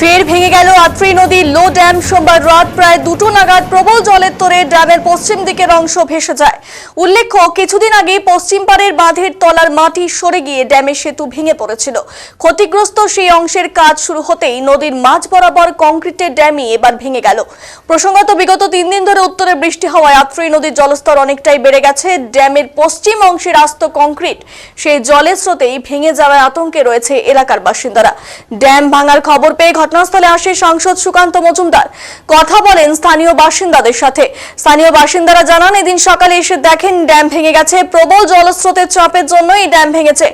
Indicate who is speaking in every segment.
Speaker 1: ফের ভেঙে গেল আত্রি নদী, লো ড্যাম, সোমবার রাত প্রায় দুটো নাগাদ প্রবল জলের তোরে ড্যামের পশ্চিম দিকের অংশ ভেসে যায়। উল্লেখ্য, কিছুদিন আগে পশ্চিম পাড়ের বাঁধের তলার মাটি সরে গিয়ে ড্যামের সেতু ভেঙে পড়েছিল। ক্ষতিগ্রস্ত সেই অংশের কাজ শুরু হতেই নদীর মাঝ বরাবর কংক্রিটের ড্যামই এবার ভেঙে গেল। প্রসঙ্গত, বিগত তিন দিন ধরে উত্তরে বৃষ্টি হওয়ায় আত্রি নদীর জলস্তর অনেকটাই বেড়ে গেছে। ড্যামের পশ্চিম অংশের আস্ত কংক্রিট, সেই জলের স্রোতেই ভেঙে যাওয়ার আতঙ্কে রয়েছে এলাকার বাসিন্দারা। ড্যাম ভাঙার খবর পেয়ে ঘটনাস্থলে আসে সাংসদ সুকান্ত মজুমদার। কথা বলেন স্থানীয় বাসিন্দাদের সাথে। স্থানীয় বাসিন্দারা জানান, এদিন সকালে এসে দেখেন ড্যাম ভেঙে গেছে। প্রবল জলস্রোতের চাপের জন্য এই ড্যাম ভেঙেছে।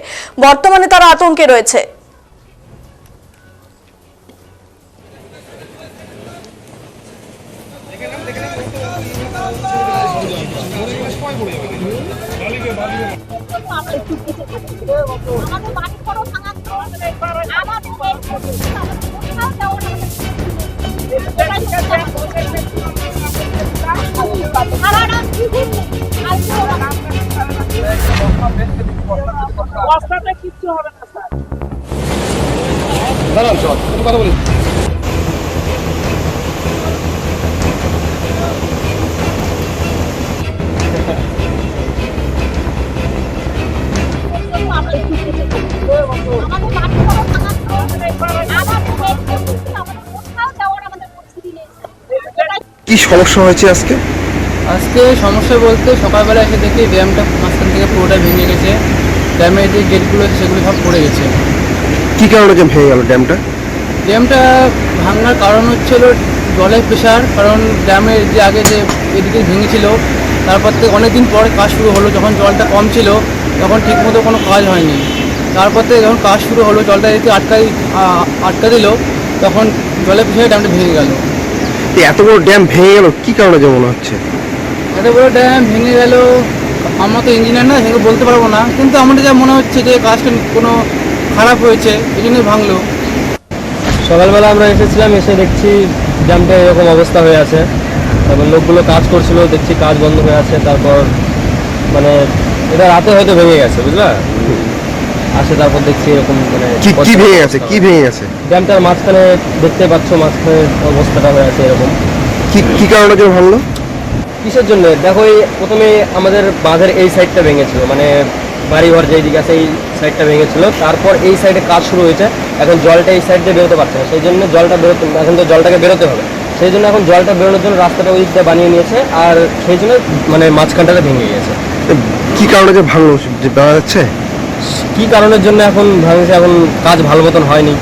Speaker 1: বর্তমানে তারা আতঙ্কে রয়েছে।
Speaker 2: আমাদের
Speaker 3: দাঁড়ান চল কথা বলি।
Speaker 4: কি সমস্যা হয়েছে আজকে?
Speaker 5: আজকে সমস্যা বলতে সকালবেলা এসে দেখি ড্যামটা মাঝখান থেকে পুরোটা ভেঙে গেছে। ড্যামের যে গেটগুলো আছে সেগুলো সব পড়ে গেছে।
Speaker 4: কী কারণে যে ভেঙে গেল ড্যামটা?
Speaker 5: ড্যামটা ভাঙার কারণ হচ্ছিল জলের প্রেশার কারণ ড্যামের যে আগে যে এদিকে ভেঙেছিল তারপর থেকে অনেক দিন পর কাজ শুরু হলো যখন জলটা কম ছিল তখন ঠিকমতো কোনো কাজ হয়নি। তারপর থেকে যখন কাজ শুরু হলো জলটা এদিকে আটকাই আ- আটকা দিল তখন জলের প্রেশারে ড্যামটা ভেঙে গেল।
Speaker 4: এত বড় ড্যাম ভেঙে গেল কী কারণে যে মনে হচ্ছে?
Speaker 5: এত বড় ড্যাম ভেঙে গেল। আমরা তো ইঞ্জিনিয়ার না ভেঙে বলতে পারব না। কিন্তু আমাদের যা মনে হচ্ছে যে কাজটা কোনো খারাপ হয়েছে এই জন্যই ভাঙলো।
Speaker 6: সকালবেলা আমরা এসেছিলাম এসে দেখছি ড্যামটা এরকম অবস্থা হয়ে আছে। তারপর লোকগুলো কাজ করছিল দেখছি কাজ বন্ধ হয়ে আছে। তারপর মানে এটা রাতে হয়তো ভেঙে গেছে বুঝলা? আসে তারপর দেখছি এরকম মানে
Speaker 4: কি কি ভেঙে গেছে? কি ভেঙে গেছে?
Speaker 6: ড্যামটার মাঝখানে দেখতে পাচ্ছ মাঝখানে অবস্থাটা হয়ে আছে এরকম।
Speaker 4: কি কি কারণে যে ভাঙলো?
Speaker 6: কিসের জন্য? দেখো এই প্রথমে আমাদের বাঁধের এই সাইডটা ভেঙেছিল মানে বাড়িঘর যেই দিকে আছে এই সাইডটা ভেঙেছিল। তারপর এই সাইডে কাজ শুরু হয়েছে। এখন জলটা এই সাইড দিয়ে বেরোতে পারছে না সেই জন্য জলটা বেরোতে এখন তো জলটাকে বেরোতে হবে। সেই জন্য এখন জলটা বেরোনোর জন্য রাস্তাটা ওই দিকটা বানিয়ে নিয়েছে আর সেই জন্য মানে মাঝখানটাতে ভেঙে গিয়েছে।
Speaker 4: কি কারণে যে ভাঙলো? যে যাচ্ছে?
Speaker 6: কি কারণের জন্য এখন ভাঙছে? এখন কাজ ভালো মতন হয়নি।